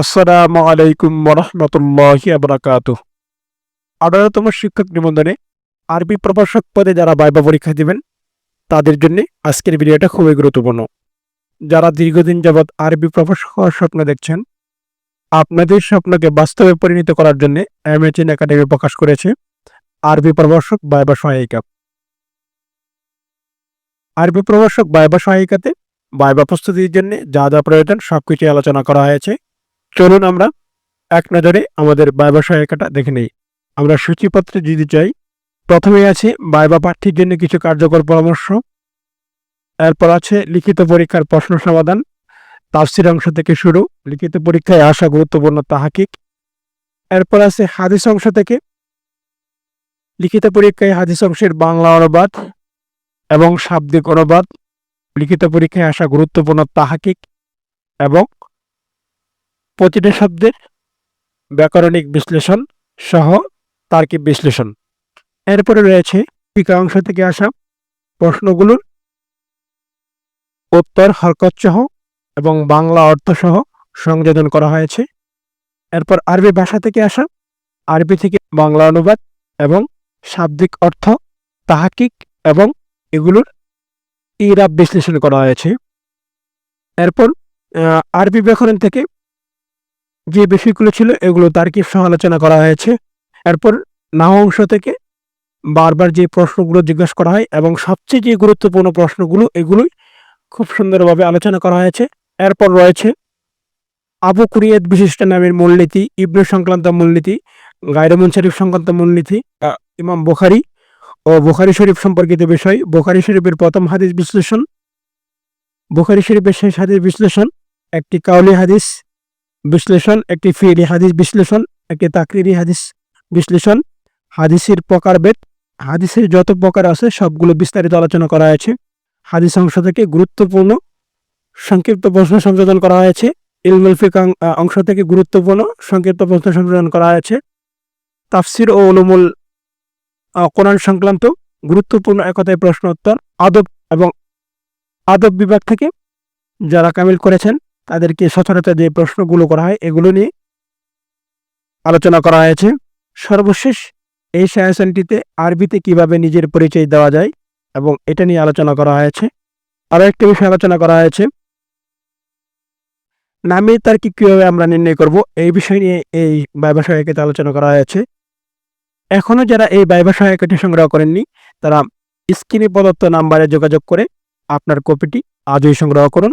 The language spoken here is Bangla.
আসসালামু আলাইকুম রহমতুল্লাহি আবরাকাত আঠারোতম শিক্ষক নিবন্ধনে আরবি প্রভাষক পদে যারা বাইবা পরীক্ষা দিবেন, তাদের জন্য আজকের ভিডিওটা খুবই গুরুত্বপূর্ণ। যারা দীর্ঘদিন যাবৎ আরবি প্রভাষক হওয়ার স্বপ্ন দেখছেন, আপনাদের স্বপ্নকে বাস্তবে পরিণত করার জন্য এমএচএন একাডেমি প্রকাশ করেছে আরবি প্রভাষক বাইবা সহায়িকা। আরবি প্রভাষক বাইবা সহায়িকাতে বাইবা প্রস্তুতির জন্য যা যা প্রয়োজন সবকিছু আলোচনা করা হয়েছে। চলুন আমরা এক নজরে আমাদের বাইবা সহায়িকাটা দেখে নেই। আমরা সূচিপত্রে যদি চাই প্রথমে আছে বাইবা পাঠ্যের জন্য কিছু কার্যকর পরামর্শ। এরপর আছে লিখিত পরীক্ষার প্রশ্ন সমাধান। তাফসির অংশ থেকে শুরু, লিখিত পরীক্ষায় আসা গুরুত্বপূর্ণ তাহাকিক। এরপর আছে হাদিস অংশ থেকে। লিখিত পরীক্ষায় হাদিস অংশের বাংলা অনুবাদ এবং শাব্দিক অনুবাদ। লিখিত পরীক্ষায় আসা গুরুত্বপূর্ণ তাহাকিক এবং প্রতিটা শব্দের ব্যাকরণিক বিশ্লেষণ সহ তার্কিক বিশ্লেষণ। এরপরে রয়েছে টিকা অংশ থেকে আসা প্রশ্নগুলোর উত্তর হরকত সহ এবং বাংলা অর্থ সহ সংযোজন করা হয়েছে। এরপর আরবি ভাষা থেকে আসা আরবি থেকে বাংলা অনুবাদ এবং শাব্দিক অর্থ, তাহাকিক এবং এগুলোর ইরাব বিশ্লেষণ করা হয়েছে। এরপর আরবি ব্যাকরণ থেকে যে বিষয়গুলো ছিল, এগুলো তার্কিক সহ আলোচনা করা হয়েছে। এরপর নাহ অংশ থেকে বারবার যে প্রশ্নগুলো জিজ্ঞাসা করা হয় এবং সবচেয়ে যে গুরুত্বপূর্ণ প্রশ্নগুলো, এগুলোই খুব সুন্দরভাবে আলোচনা করা হয়েছে। এরপর রয়েছে আবু কুরিয়াত বিশিষ্ট নামের মূলনীতি, ইবনু সংক্রান্ত মূলনীতি গায়রমন শরীফ সংক্রান্ত মূলনীতি ইমাম বোখারি ও বোখারি শরীফ সম্পর্কিত বিষয়। বোখারি শরীফের প্রথম হাদিস বিশ্লেষণ, বোখারি শরীফের শেষ হাদিস বিশ্লেষণ, একটি কাউলি হাদিস। বিশ্লেষণ একটি ফিরি হাদিস বিশ্লেষণ একটি তাকরিরি হাদিস বিশ্লেষণ হাদিসের প্রকারভেদ হাদিসের যত প্রকার আছে সবগুলো বিস্তারিত আলোচনা করা হয়েছে। হাদিস অংশ থেকে গুরুত্বপূর্ণ সংক্ষিপ্ত প্রশ্ন সংযোজন করা হয়েছে। ইলমুল ফিক অংশ থেকে গুরুত্বপূর্ণ সংক্ষিপ্ত প্রশ্ন সংযোজন করা হয়েছে। তাফসির ও আহ, কোরআন সংক্রান্ত গুরুত্বপূর্ণ একতায় প্রশ্ন উত্তর আদব এবং আদব বিভাগ থেকে যারা কামিল করেছেন তাদেরকে সচরাচর যে প্রশ্নগুলো করা হয়, এগুলো নিয়ে আলোচনা করা হয়েছে। সর্বশেষ এই সায়াসনটিতে আরবিতে কীভাবে নিজের পরিচয় দেওয়া যায় এবং এটা নিয়ে আলোচনা করা হয়েছে। আরও একটি বিষয় আলোচনা করা হয়েছে। নামে তার কি কীভাবে আমরা নির্ণয় করব, এই বিষয় নিয়ে এই বাইবা সহায়িকাতে আলোচনা করা হয়েছে। এখনও যারা এই বাইবা সহায়িকাটি সংগ্রহ করেননি, তারা স্ক্রিনে প্রদত্ত নাম্বারে যোগাযোগ করে আপনার কপিটি আজই সংগ্রহ করুন।